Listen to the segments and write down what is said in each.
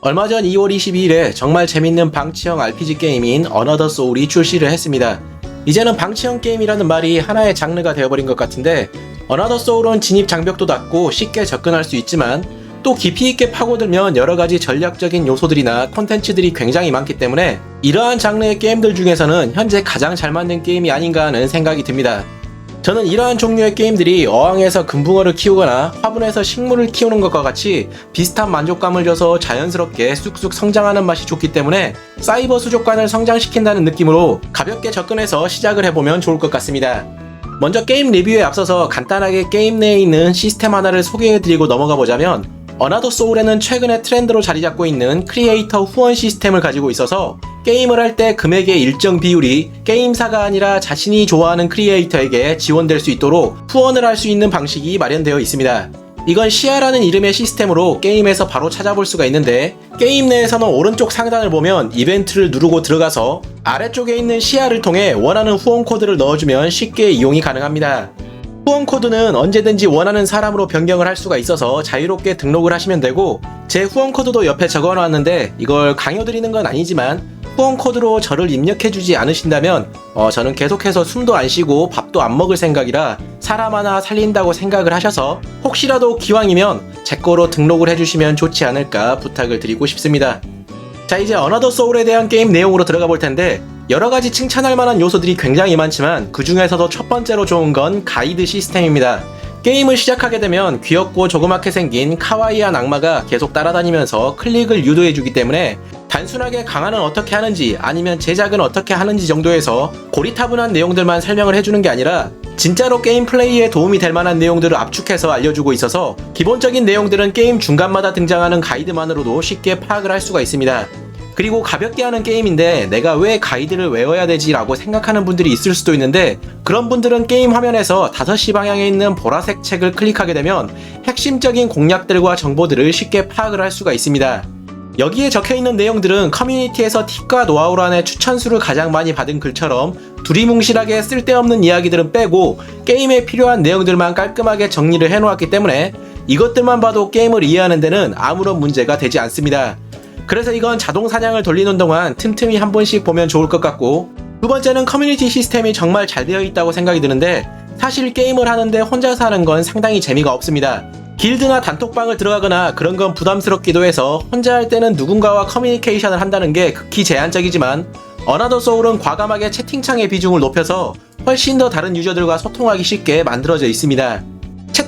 얼마 전 2월 22일에 정말 재밌는 방치형 RPG 게임인 어너더 소울이 출시를 했습니다. 이제는 방치형 게임이라는 말이 하나의 장르가 되어버린 것 같은데 어너더 소울은 진입 장벽도 낮고 쉽게 접근할 수 있지만 또 깊이 있게 파고들면 여러 가지 전략적인 요소들이나 콘텐츠들이 굉장히 많기 때문에 이러한 장르의 게임들 중에서는 현재 가장 잘 만든 게임이 아닌가 하는 생각이 듭니다. 저는 이러한 종류의 게임들이 어항에서 금붕어를 키우거나 화분에서 식물을 키우는 것과 같이 비슷한 만족감을 줘서 자연스럽게 쑥쑥 성장하는 맛이 좋기 때문에 사이버 수족관을 성장시킨다는 느낌으로 가볍게 접근해서 시작을 해보면 좋을 것 같습니다. 먼저 게임 리뷰에 앞서서 간단하게 게임 내에 있는 시스템 하나를 소개해드리고 넘어가 보자면 어나더 소울에는 최근에 트렌드로 자리 잡고 있는 크리에이터 후원 시스템을 가지고 있어서 게임을 할 때 금액의 일정 비율이 게임사가 아니라 자신이 좋아하는 크리에이터에게 지원될 수 있도록 후원을 할 수 있는 방식이 마련되어 있습니다. 이건 시야라는 이름의 시스템으로 게임에서 바로 찾아볼 수가 있는데 게임 내에서는 오른쪽 상단을 보면 이벤트를 누르고 들어가서 아래쪽에 있는 시야를 통해 원하는 후원 코드를 넣어주면 쉽게 이용이 가능합니다. 후원 코드는 언제든지 원하는 사람으로 변경을 할 수가 있어서 자유롭게 등록을 하시면 되고 제 후원 코드도 옆에 적어 놨는데 이걸 강요드리는 건 아니지만 후원 코드로 저를 입력해 주지 않으신다면 어, 저는 계속해서 숨도 안 쉬고 밥도 안 먹을 생각이라 사람 하나 살린다고 생각을 하셔서 혹시라도 기왕이면 제 거로 등록을 해주시면 좋지 않을까 부탁을 드리고 싶습니다. 자 이제 어나더 소울에 대한 게임 내용으로 들어가 볼 텐데 여러 가지 칭찬할 만한 요소들이 굉장히 많지만 그 중에서도 첫 번째로 좋은 건 가이드 시스템입니다. 게임을 시작하게 되면 귀엽고 조그맣게 생긴 카와이한 악마가 계속 따라다니면서 클릭을 유도해주기 때문에 단순하게 강화는 어떻게 하는지 아니면 제작은 어떻게 하는지 정도에서 고리타분한 내용들만 설명을 해주는 게 아니라 진짜로 게임 플레이에 도움이 될 만한 내용들을 압축해서 알려주고 있어서 기본적인 내용들은 게임 중간마다 등장하는 가이드만으로도 쉽게 파악을 할 수가 있습니다. 그리고 가볍게 하는 게임인데 내가 왜 가이드를 외워야 되지 라고 생각하는 분들이 있을 수도 있는데 그런 분들은 게임 화면에서 5시 방향에 있는 보라색 책을 클릭하게 되면 핵심적인 공략들과 정보들을 쉽게 파악을 할 수가 있습니다. 여기에 적혀 있는 내용들은 커뮤니티에서 팁과 노하우란의 추천수를 가장 많이 받은 글처럼 두리뭉실하게 쓸데없는 이야기들은 빼고 게임에 필요한 내용들만 깔끔하게 정리를 해놓았기 때문에 이것들만 봐도 게임을 이해하는 데는 아무런 문제가 되지 않습니다. 그래서 이건 자동 사냥을 돌리는 동안 틈틈이 한 번씩 보면 좋을 것 같고 두 번째는 커뮤니티 시스템이 정말 잘 되어 있다고 생각이 드는데 사실 게임을 하는데 혼자서 하는 건 상당히 재미가 없습니다. 길드나 단톡방을 들어가거나 그런 건 부담스럽기도 해서 혼자 할 때는 누군가와 커뮤니케이션을 한다는 게 극히 제한적이지만 어나더 소울은 과감하게 채팅창의 비중을 높여서 훨씬 더 다른 유저들과 소통하기 쉽게 만들어져 있습니다.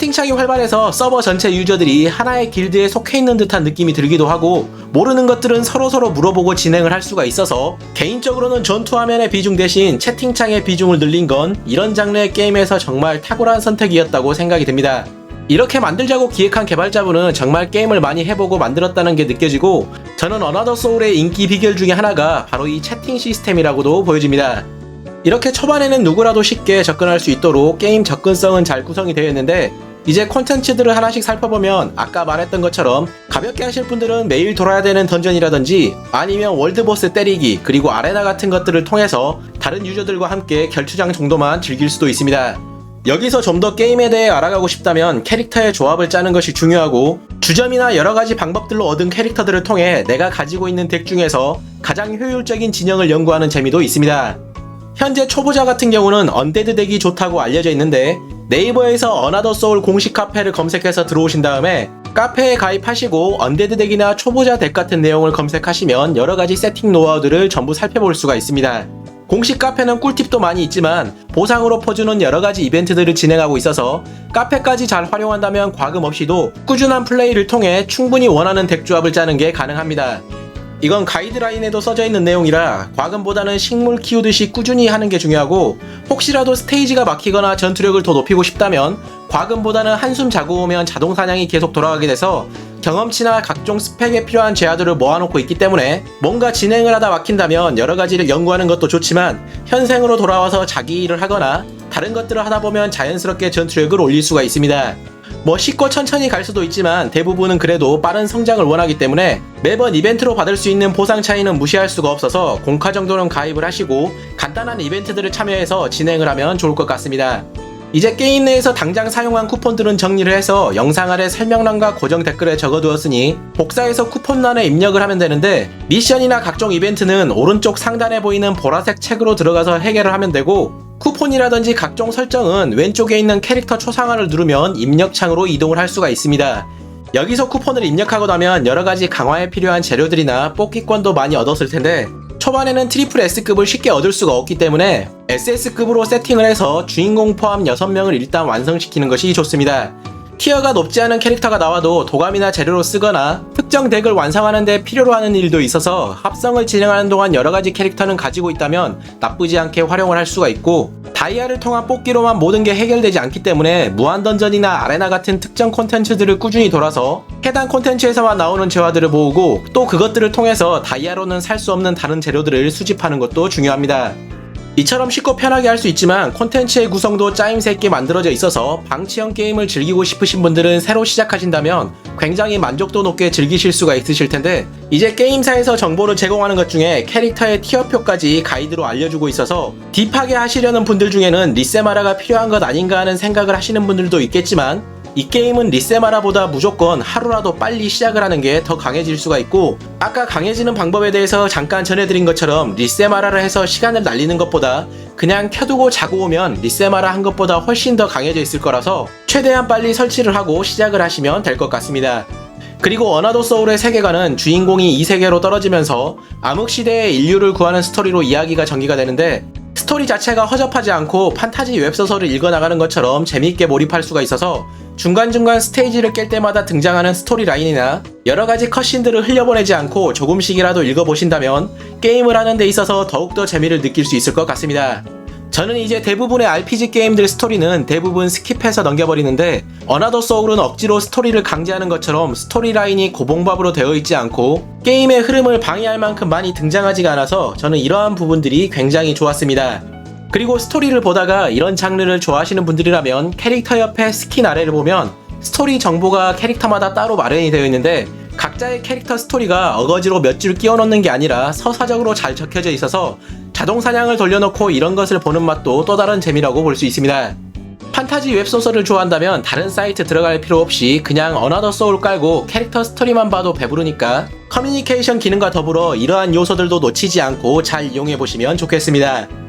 채팅창이 활발해서 서버 전체 유저들이 하나의 길드에 속해 있는 듯한 느낌이 들기도 하고 모르는 것들은 서로서로 물어보고 진행을 할 수가 있어서 개인적으로는 전투 화면의 비중 대신 채팅창의 비중을 늘린 건 이런 장르의 게임에서 정말 탁월한 선택이었다고 생각이 듭니다. 이렇게 만들자고 기획한 개발자분은 정말 게임을 많이 해보고 만들었다는 게 느껴지고 저는 어나더 소울의 인기 비결 중에 하나가 바로 이 채팅 시스템이라고도 보여집니다. 이렇게 초반에는 누구라도 쉽게 접근할 수 있도록 게임 접근성은 잘 구성이 되어 있는데 이제 콘텐츠들을 하나씩 살펴보면 아까 말했던 것처럼 가볍게 하실 분들은 매일 돌아야 되는 던전이라든지 아니면 월드보스 때리기 그리고 아레나 같은 것들을 통해서 다른 유저들과 함께 결투장 정도만 즐길 수도 있습니다. 여기서 좀 더 게임에 대해 알아가고 싶다면 캐릭터의 조합을 짜는 것이 중요하고 주점이나 여러 가지 방법들로 얻은 캐릭터들을 통해 내가 가지고 있는 덱 중에서 가장 효율적인 진영을 연구하는 재미도 있습니다. 현재 초보자 같은 경우는 언데드 덱이 좋다고 알려져 있는데 네이버에서 어나더 소울 공식 카페를 검색해서 들어오신 다음에 카페에 가입하시고 언데드 덱이나 초보자 덱 같은 내용을 검색하시면 여러 가지 세팅 노하우들을 전부 살펴볼 수가 있습니다. 공식 카페는 꿀팁도 많이 있지만 보상으로 퍼주는 여러 가지 이벤트들을 진행하고 있어서 카페까지 잘 활용한다면 과금 없이도 꾸준한 플레이를 통해 충분히 원하는 덱 조합을 짜는 게 가능합니다. 이건 가이드라인에도 써져 있는 내용이라 과금보다는 식물 키우듯이 꾸준히 하는 게 중요하고 혹시라도 스테이지가 막히거나 전투력을 더 높이고 싶다면 과금보다는 한숨 자고 오면 자동 사냥이 계속 돌아가게 돼서 경험치나 각종 스펙에 필요한 재화들을 모아놓고 있기 때문에 뭔가 진행을 하다 막힌다면 여러 가지를 연구하는 것도 좋지만 현생으로 돌아와서 자기 일을 하거나 다른 것들을 하다 보면 자연스럽게 전투력을 올릴 수가 있습니다. 뭐 쉽고 천천히 갈 수도 있지만 대부분은 그래도 빠른 성장을 원하기 때문에 매번 이벤트로 받을 수 있는 보상 차이는 무시할 수가 없어서 공카 정도는 가입을 하시고 간단한 이벤트들을 참여해서 진행을 하면 좋을 것 같습니다. 이제 게임 내에서 당장 사용한 쿠폰들은 정리를 해서 영상 아래 설명란과 고정 댓글에 적어두었으니 복사해서 쿠폰란에 입력을 하면 되는데 미션이나 각종 이벤트는 오른쪽 상단에 보이는 보라색 책으로 들어가서 해결을 하면 되고 쿠폰이라든지 각종 설정은 왼쪽에 있는 캐릭터 초상화를 누르면 입력창으로 이동을 할 수가 있습니다. 여기서 쿠폰을 입력하고 나면 여러가지 강화에 필요한 재료들이나 뽑기권도 많이 얻었을 텐데 초반에는 트리플 S급을 쉽게 얻을 수가 없기 때문에 SS급으로 세팅을 해서 주인공 포함 6명을 일단 완성시키는 것이 좋습니다. 티어가 높지 않은 캐릭터가 나와도 도감이나 재료로 쓰거나 특정 덱을 완성하는데 필요로 하는 일도 있어서 합성을 진행하는 동안 여러가지 캐릭터는 가지고 있다면 나쁘지 않게 활용을 할 수가 있고 다이아를 통한 뽑기로만 모든 게 해결되지 않기 때문에 무한 던전이나 아레나 같은 특정 콘텐츠들을 꾸준히 돌아서 해당 콘텐츠에서만 나오는 재화들을 모으고 또 그것들을 통해서 다이아로는 살 수 없는 다른 재료들을 수집하는 것도 중요합니다. 이처럼 쉽고 편하게 할 수 있지만 콘텐츠의 구성도 짜임새 있게 만들어져 있어서 방치형 게임을 즐기고 싶으신 분들은 새로 시작하신다면 굉장히 만족도 높게 즐기실 수가 있으실 텐데 이제 게임사에서 정보를 제공하는 것 중에 캐릭터의 티어표까지 가이드로 알려주고 있어서 딥하게 하시려는 분들 중에는 리세마라가 필요한 것 아닌가 하는 생각을 하시는 분들도 있겠지만 이 게임은 리세마라보다 무조건 하루라도 빨리 시작을 하는 게 더 강해질 수가 있고 아까 강해지는 방법에 대해서 잠깐 전해드린 것처럼 리세마라를 해서 시간을 날리는 것보다 그냥 켜두고 자고 오면 리세마라 한 것보다 훨씬 더 강해져 있을 거라서 최대한 빨리 설치를 하고 시작을 하시면 될 것 같습니다. 그리고 어나더 소울의 세계관은 주인공이 이 세계로 떨어지면서 암흑시대의 인류를 구하는 스토리로 이야기가 전개가 되는데 스토리 자체가 허접하지 않고 판타지 웹소설을 읽어나가는 것처럼 재미있게 몰입할 수가 있어서 중간중간 스테이지를 깰 때마다 등장하는 스토리 라인이나 여러가지 컷신들을 흘려보내지 않고 조금씩이라도 읽어보신다면 게임을 하는 데 있어서 더욱더 재미를 느낄 수 있을 것 같습니다. 저는 이제 대부분의 RPG 게임들 스토리는 대부분 스킵해서 넘겨버리는데 어나더 소울은 억지로 스토리를 강제하는 것처럼 스토리 라인이 고봉밥으로 되어 있지 않고 게임의 흐름을 방해할 만큼 많이 등장하지가 않아서 저는 이러한 부분들이 굉장히 좋았습니다. 그리고 스토리를 보다가 이런 장르를 좋아하시는 분들이라면 캐릭터 옆에 스킨 아래를 보면 스토리 정보가 캐릭터마다 따로 마련이 되어 있는데 각자의 캐릭터 스토리가 어거지로 몇 줄 끼워 넣는 게 아니라 서사적으로 잘 적혀져 있어서 자동 사냥을 돌려놓고 이런 것을 보는 맛도 또 다른 재미라고 볼 수 있습니다. 판타지 웹소설을 좋아한다면 다른 사이트 들어갈 필요 없이 그냥 어나더 소울 깔고 캐릭터 스토리만 봐도 배부르니까 커뮤니케이션 기능과 더불어 이러한 요소들도 놓치지 않고 잘 이용해 보시면 좋겠습니다.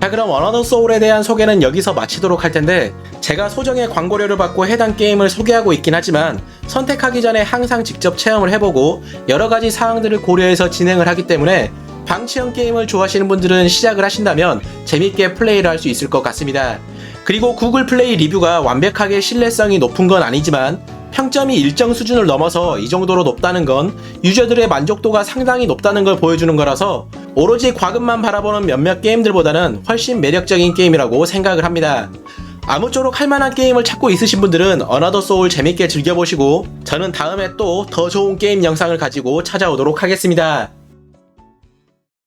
자 그럼 어나더 소울에 대한 소개는 여기서 마치도록 할 텐데 제가 소정의 광고료를 받고 해당 게임을 소개하고 있긴 하지만 선택하기 전에 항상 직접 체험을 해보고 여러 가지 사항들을 고려해서 진행을 하기 때문에 방치형 게임을 좋아하시는 분들은 시작을 하신다면 재밌게 플레이를 할 수 있을 것 같습니다. 그리고 구글 플레이 리뷰가 완벽하게 신뢰성이 높은 건 아니지만 평점이 일정 수준을 넘어서 이 정도로 높다는 건 유저들의 만족도가 상당히 높다는 걸 보여주는 거라서 오로지 과금만 바라보는 몇몇 게임들보다는 훨씬 매력적인 게임이라고 생각을 합니다. 아무쪼록 할만한 게임을 찾고 있으신 분들은 어나더 소울 재밌게 즐겨보시고 저는 다음에 또 더 좋은 게임 영상을 가지고 찾아오도록 하겠습니다.